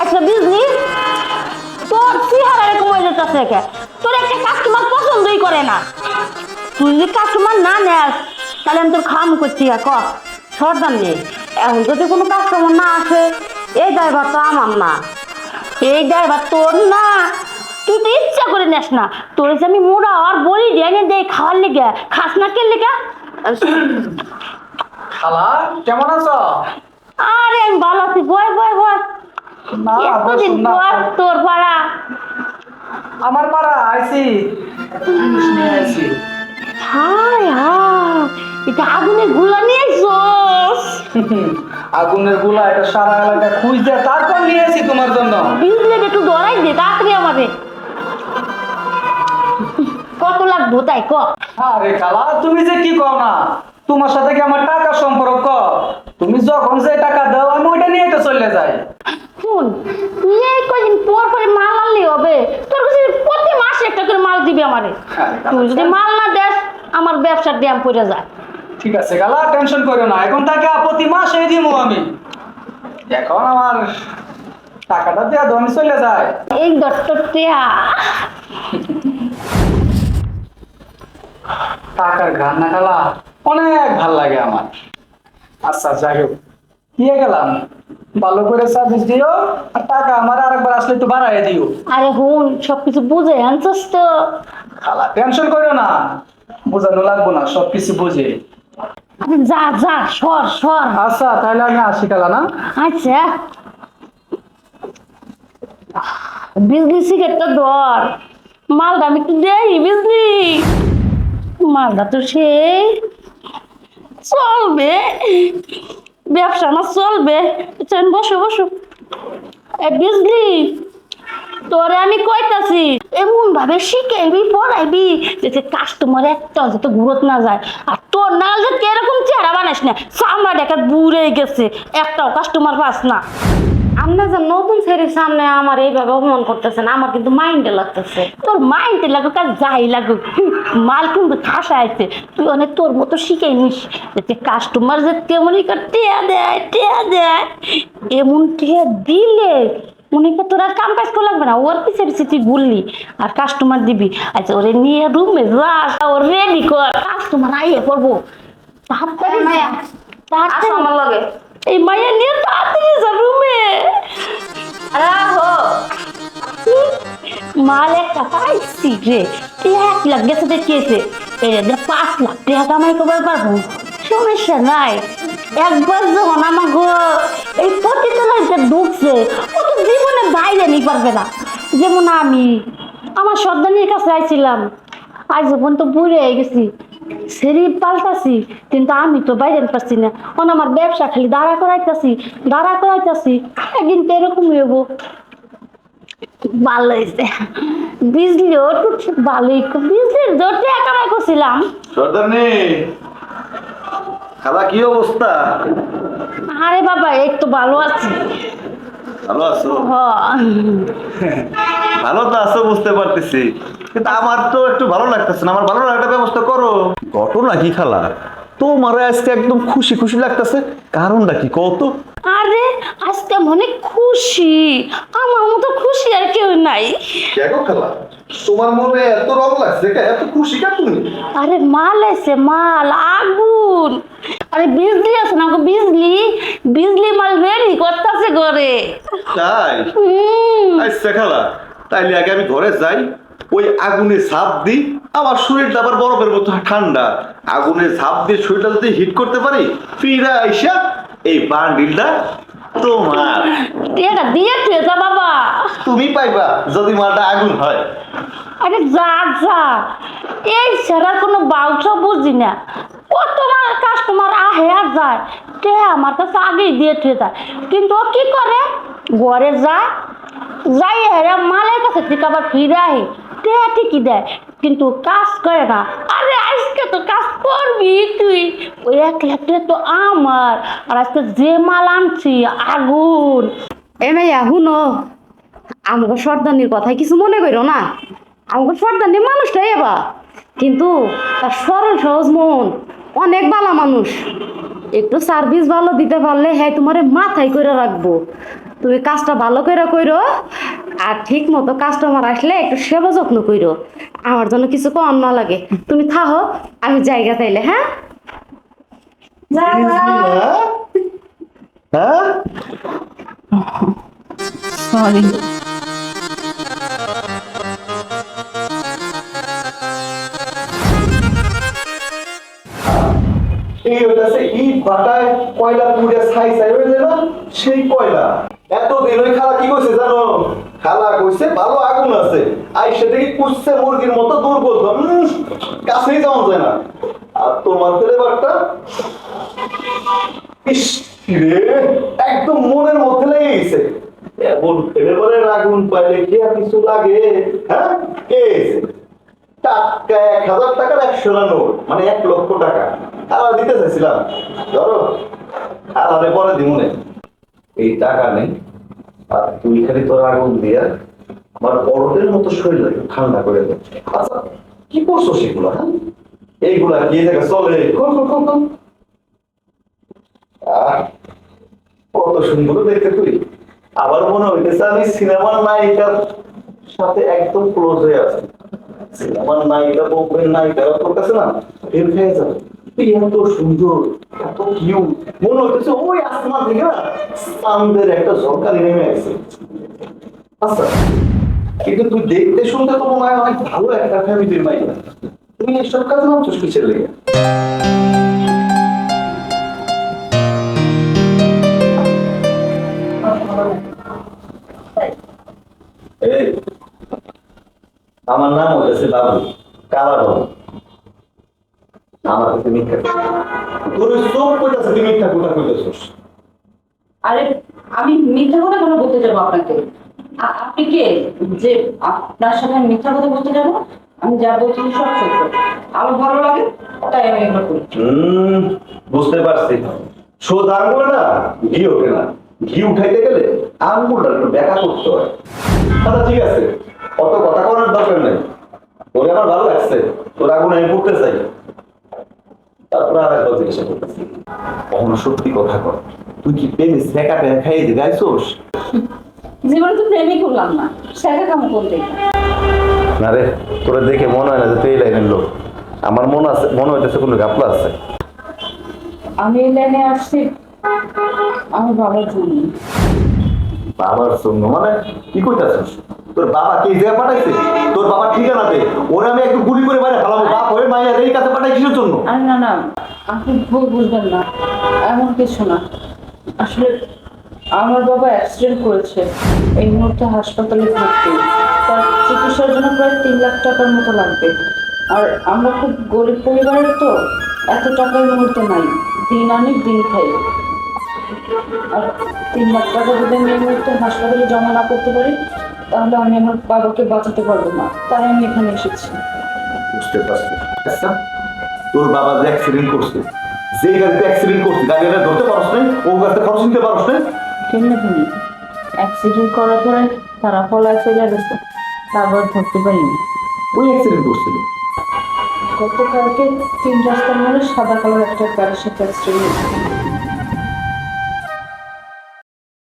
আচ্ছা তুই যদি কাস্টমার না নেস, তাহলে আমি তোর খাম করছি সরদার নেই এখন যদি কোনো কাস্টমার না আসে, এই ড্রাইভার তো আমার না। এই ড্রাইভার তোর না। তুই তো ইচ্ছা করে নেস না। তোর যে আমি মোড়া আর বলি ডেনে দেই খাওয়ার লেগে। খাস না কে লেগে? খালা, কেমন আছো? আরে আমি ভালো আছি এতদিন পর তোর পাড়া। আমার পাড়া আইছি আইছি হায় হায় এটা আগুনেরগুলা নিয়ে আগুনেরগুলা এটা সারা এলাকা খুঁজতে তারপর নিয়ে আইছি তোমার জন্য। বিজলি একটু ধরাই দে তাড়াতাড়ি আমারে কত লাগবো তাই ক? আরে খালা তুমি যে কি কও না? তোমার সাথে কি আমার টাকা সম্পর্ক? তুমি যখন যে টাকা দাও আমি ওইটা নিয়ে তো চলে যাই। শুন তুই এই কদিন পর পরে মাল আনলে হবে। তোর কাছে প্রতি মাসে একটা করে মাল দিবি আমারে আরে তুই যদি মাল না দেস আমার ব্যবসার ব্যায়াম পড়ে যায়। ঠিক আছে গালা টেনশন করো না। এখন টাকা প্রতি মাসে দিমু আমি। এখন আমার টাকাটা দেওয়া দাও আমি চলে যাই। এই দত্তটিয়া টাকার ঘান না খালা অনেক ভালো লাগে আমার। আচ্ছা যাই হোক। দিয়ে গেলাম। ভালো করে সার্ভিস দিও আর টাকা আমার আরেকবার আসলে একটু দিও। আরে হুন সবকিছু বুঝে আনছস তো। খালা টেনশন করো না। বোঝানো লাগবো না সব কিছু বুঝে। আরে যা যা সর সর। আচ্ছা তাহলে আমি আসি খালা না? আচ্ছা। বিজলি সিগারেটটা ধর। মালটা আমি একটু দেই বিজলি। মালটা তো সেই চলবে। ব্যবসা আমার চলবে। চেন বসো বসো। এ বিজলি, তোরে আমি কইতাছি, এমন ভাবে শিখাইবি, পড়াইবি, যাতে কাস্টমার একটা যাতে ঘুরত না যায়। আর তোর না যে কেরকম চেহারা বানাস না, চামড়া দেখা বুড়ে গেছে, একটাও কাস্টমার পাস না। আপনার যে নতুন ছেলের সামনে আমার এইভাবে অপমান করতেছেন আমার কিন্তু মাইন্ডে লাগতেছে। তোর মাইন্ডে লাগুক আর যাই লাগুক মাল কিন্তু খাসা আছে। তুই অনেক তোর মতো শিখে নিস। কাস্টমার যে তেমনই টিয়া দেয় টিয়া দেয়। এমন টিয়া দিলে মনে কর তোর আর কাম কাজ লাগবে না। ওর পিছে পিছে তুই আর কাস্টমার দিবি। আচ্ছা ওরে নিয়ে রুমে যাস ওর রেডি কর। কাস্টমার আইয়ে করব তাড়াতাড়ি মায়া, আসো আমার লগে। এই মাইয়া নিয়ে তাড়াতাড়ি যা রুমে মাল একটা পাইছি রে। এক লাখ গেছে দেখিয়েছে এর পাঁচ লাখ টাকা কামাই করবার পারব? সমস্যা নাই। একবার যখন আমাকে এই পতিতলাইতে ঢুকছে, ও তো জীবনে বাইরে নিয়ে পারবে না। যেমন আমি, আমার সর্দানির কাছে আইছিলাম। আজ যখন তো বুড়ে গেছি। সেরি পাল্টাছি কিন্তু আমি তো বাইরে পারছি না। অন আমার ব্যবসা খালি দাঁড়া করাইতাছি দাঁড়া করাইতাছি একদিন তো এরকম হইব ভালো হয়েছে বিজলিও ভালোই বিজলির জোরটা কামাই করছিলাম। খালা কি অবস্থা? আরে বাবা এই তো ভালো আছি। ভালো আছো? হ। ভালো তো আছো বুঝতে পারতেছি। কিন্তু আমার তো একটু ভালো লাগতেছে না আমার ভালো লাগার ব্যবস্থা করো। ঘটনা কি খালা? তোমার আজকে একদম খুশি খুশি লাগতেছে কারণটা কি কত আরে আজকে মনে খুশি। আমার মতো খুশি আর কেউ নাই। দেখো খালা? তোমার মনে এত রং লাগছে এত খুশি কা তুমি? আরে মাল আছে মাল আগুন। আরে বিজলি আছে না গো বিজলি? বিজলি মাল রেডি করতেছে ঘরে। তাই? আচ্ছা খালা তাইলে আগে আমি ঘরে যাই ওই আগুনে ঝাঁপ দিই আমার শরীরটা আবার বরফের মতো ঠান্ডা। আগুনে ঝাঁপ দিয়ে শরীরটা যদি হিট করতে পারি ফিরা আইসা এই বান্ডিলটা তোমার। এটা দিয়ে বাবা। তুমি পাইবা যদি মালটা আগুন হয়। আরে যা যা। এই ছাড়া কোনো বাউটা বুঝি না। কত কাস্টমার আহে আর যায়। তে আমার কাছে আগেই দিয়ে থুয়ে যায় কিন্তু ও কি করে? ঘরে যায় যাই হেরা মালের কাছে থেকে আবার ফিরে আহে, তে ঠিকই দেয় কিন্তু কাজ করে না। আরে আজকে তো কাজ করবি তুই। ওই এক লাখ তো আমার, আর আজকে যে মাল আনছি, আগুন। এ মাইয়া শুনো, আমাকে সর্দানির কথায় কিছু মনে করো না। আমাকে সর্দানি মানুষটাই এবার কিন্তু তার সরল সহজ মন, অনেক বালা মানুষ। একটু সার্ভিস ভালো দিতে পারলে হ্যাঁ তোমার মাথায় করে রাখব। তুমি কাজটা ভালো করে কইরো আর ঠিক মতো কাস্টমার আসলে একটু সেবা যত্ন কইরো। আমার জন্য কিছু কম না লাগে। তুমি থাহো আমি জায়গা তাইলে হ্যাঁ? হ্যাঁ? সরি এই হইতাছে ইট ভাটায় কয়লা পুড়ে ছাই ছাই হয়ে যায় না সেই কয়লা। এত দিন ওই খালা কি কইছে জানো? খালা কইছে ভালো আগুন আছে। আই সেটা কি কুসছে মুরগির মতো দুর্গন্ধ। কাছেই যাওয়া যায় না। আর তোমার ফ্লেভারটা? একদম মনের মধ্যে লেগে গেছে। এমন ফ্লেভারের আগুন পাইলে কি আর কিছু লাগে? হ্যাঁ? যে, টাকা এক হাজার টাকার একশো নোট মানে এক লক্ষ টাকা। আর দিতে চাইছিলাম। ধরো আর আরে পরে দিমুনে। এই টাকা নেই, আর তুই খালি তোর আগুন দিয়া আমার বড়দের মতো শরীর ঠান্ডা করে দে। আচ্ছা কি করছ সেগুলো হ্যাঁ? এইগুলা কি জায়গা চলে? কত সুন্দর দেখতে তুই। আবার মনে হইতেছে আমি সিনেমার নায়িকার সাথে একদম ক্লোজ হয়ে আছি। সিনেমার নায়িকা বউয়ের নায়িকা তোর কাছে না ফের খেয়ে যাবে। সুন্দর, এত মনে ওই আসমান থেকে একটা নেমে আসছে আচ্ছা কিন্তু তুই দেখতে শুনতে তো মনে হয় অনেক ভালো একটা ফ্যামিলির তুমি এসব কাজ কিসের লেগে? আমার নাম হয়েছে বাবু কালা বাবু আমার কাছে মিথ্যা কথা। তোর ওই চোখ কইতাছে তুই মিথ্যা কথা কইতেছিস। আরে আমি মিথ্যা কথা কেন বলতে যাব আপনাকে? আপনি কে? যে আপনার সাথে মিথ্যা কথা বলতে যাব? আমি যা বলছি সব সত্য। আমার ভালো লাগে তাই আমি এগুলো করি। বুঝতে পারছি। সোজা আঙ্গুল না ঘি ওঠে না। ঘি উঠাইতে গেলে আঙ্গুলটা একটু ব্যাকা করতে হয়। আচ্ছা ঠিক আছে। অত কথা করার দরকার নেই। তোরে আমার ভালো লাগছে। তোর আগুন আমি পড়তে চাই। তারপরে আর একবার জিজ্ঞাসা করতেছি। কখনো সত্যি কথা কর। তুই কি প্রেমে শেখা টেখা খাইয়ে দিতে আইসোস? জীবনে তো প্রেমই করলাম না। শেখা কেমন করতে না রে তোরা দেখে মনে হয় না যে তুই এই লাইনের লোক। আমার মনে আছে মনে হইতেছে কোনো গাপলা আছে। আমি এই লাইনে আসছি। আমার বাবার জন্য। বাবার জন্য? মানে কি করতেছিস তোর বাবা কি জায়গায় পাঠাইছে? তোর বাবা ঠিকানা দে। ওরে আমি একটু গুলি করে বাইরে ফেলাবো। বাপ হয়ে মাইয়া এই কাছে পাঠাই কিসের জন্য? আরে না না, আপনি ভুল বুঝবেন না। এমন কিছু না। আসলে আমার বাবা অ্যাক্সিডেন্ট করেছে। এই মুহূর্তে হাসপাতালে ভর্তি। তার চিকিৎসার জন্য প্রায় তিন লাখ টাকার মতো লাগবে। আর আমরা খুব গরিব পরিবারের তো, এত টাকার মুহূর্তে নাই। দিন আনি দিন খাই। আর তিন লাখ টাকা যদি আমি এই মুহূর্তে হাসপাতালে জমা না করতে পারি তাহলে আমি আমার বাবাকে বাঁচাতে পারব না। তাই আমি এখানে এসেছি। বুঝতে পারছি। আচ্ছা তোর বাবা যে অ্যাক্সিডেন্ট করছে যে গাড়িতে অ্যাক্সিডেন্ট করছে গাড়িটা ধরতে পারস নাই? ও গাড়িতে খরচ নিতে পারস নাই? কেমনে তুমি অ্যাক্সিডেন্ট করার পরে তারা ফলায় চলে গেছে তারপর ধরতে পারিনি। ওই অ্যাক্সিডেন্ট করছিল গতকালকে তিন রাস্তার মোড়ে সাদা কালার একটা গাড়ির সাথে অ্যাক্সিডেন্ট